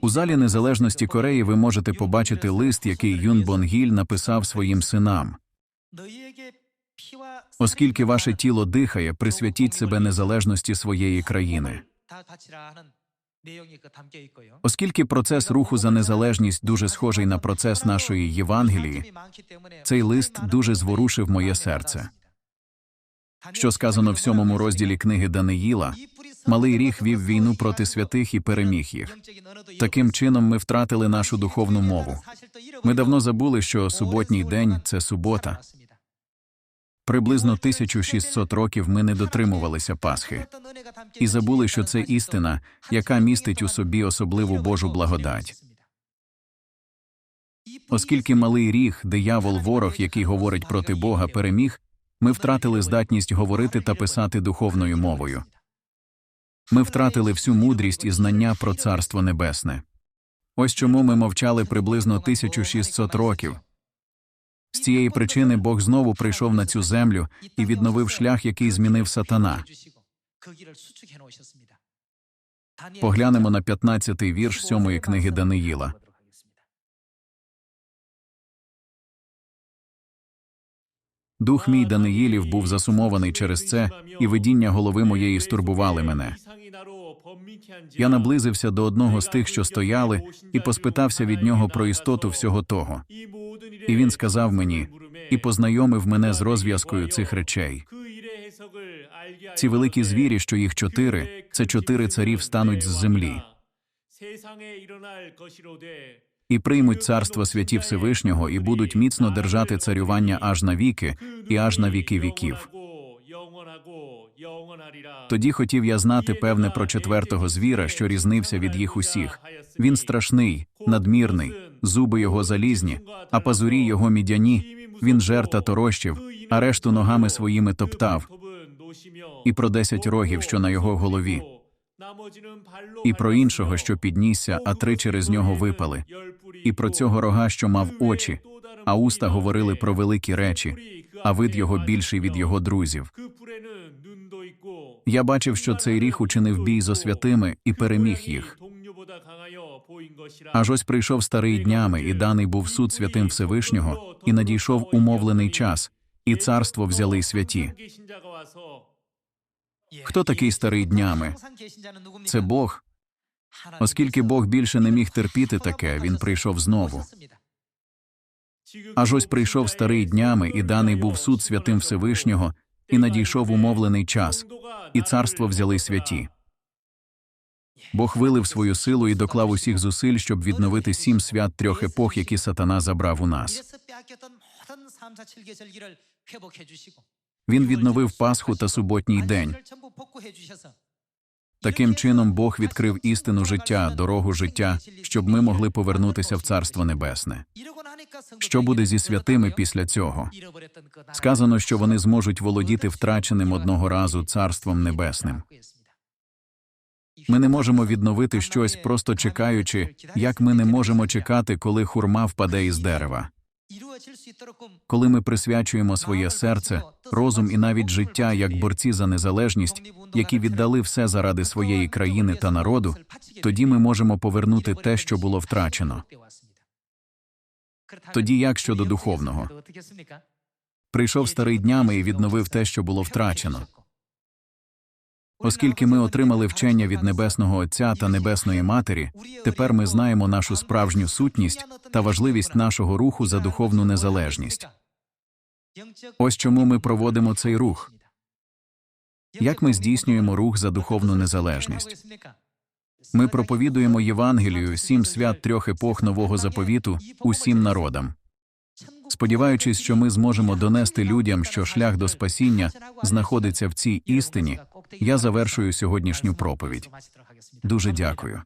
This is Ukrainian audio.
У залі незалежності Кореї ви можете побачити лист, який Юн Бонгіль написав своїм синам. Оскільки ваше тіло дихає, присвятіть себе незалежності своєї країни. Оскільки процес руху за незалежність дуже схожий на процес нашої Євангелії, цей лист дуже зворушив моє серце. Що сказано в сьомому розділі книги Даниїла, Малий ріг вів війну проти святих і переміг їх. Таким чином ми втратили нашу духовну мову. Ми давно забули, що суботній день це субота. Приблизно 1600 років ми не дотримувалися Пасхи і забули, що це істина, яка містить у собі особливу Божу благодать. Оскільки малий ріг, диявол, ворог, який говорить проти Бога, переміг, ми втратили здатність говорити та писати духовною мовою. Ми втратили всю мудрість і знання про Царство Небесне. Ось чому ми мовчали приблизно 1600 років. З цієї причини Бог знову прийшов на цю землю і відновив шлях, який змінив сатана. Поглянемо на 15-й вірш сьомої книги Даниїла. Дух мій Даниїлів був засумований через це, і видіння голови моєї стурбували мене. Я наблизився до одного з тих, що стояли, і поспитався від нього про істоту всього того. І він сказав мені і познайомив мене з розв'язкою цих речей. Ці великі звірі, що їх чотири, це чотири царі встануть з землі і приймуть царство святі Всевишнього і будуть міцно держати царювання аж на віки і аж на віки віків. Тоді хотів я знати певне про четвертого звіра, що різнився від їх усіх. Він страшний, надмірний, зуби його залізні, а пазурі його мідяні. Він жер та торощив, а решту ногами своїми топтав, і про десять рогів, що на його голові, і про іншого, що піднісся, а три через нього випали, і про цього рога, що мав очі, а уста говорили про великі речі, а вид його більший від його друзів. Я бачив, що цей ріг учинив бій зо святими і переміг їх. Аж ось прийшов старий днями, і даний був суд святим Всевишнього, і надійшов умовлений час, і царство взяли святі. Хто такий старий днями? Це Бог. Оскільки Бог більше не міг терпіти таке, він прийшов знову. Аж ось прийшов старий днями, і даний був суд святим Всевишнього, і надійшов умовлений час, і царство взяли святі. Бог вилив свою силу і доклав усіх зусиль, щоб відновити сім свят трьох епох, які сатана забрав у нас. Він відновив Пасху та суботній день. Таким чином Бог відкрив істину життя, дорогу життя, щоб ми могли повернутися в Царство Небесне. Що буде зі святими після цього? Сказано, що вони зможуть володіти втраченим одного разу Царством Небесним. Ми не можемо відновити щось, просто чекаючи, як ми не можемо чекати, коли хурма впаде із дерева. Коли ми присвячуємо своє серце, розум і навіть життя як борці за незалежність, які віддали все заради своєї країни та народу, тоді ми можемо повернути те, що було втрачено. Тоді як щодо духовного? Прийшов старий днями і відновив те, що було втрачено. Оскільки ми отримали вчення від Небесного Отця та Небесної Матері, тепер ми знаємо нашу справжню сутність та важливість нашого руху за духовну незалежність. Ось чому ми проводимо цей рух. Як ми здійснюємо рух за духовну незалежність? Ми проповідуємо Євангелію сім свят трьох епох нового заповіту усім народам. Сподіваючись, що ми зможемо донести людям, що шлях до спасіння знаходиться в цій істині, я завершую сьогоднішню проповідь. Дуже дякую.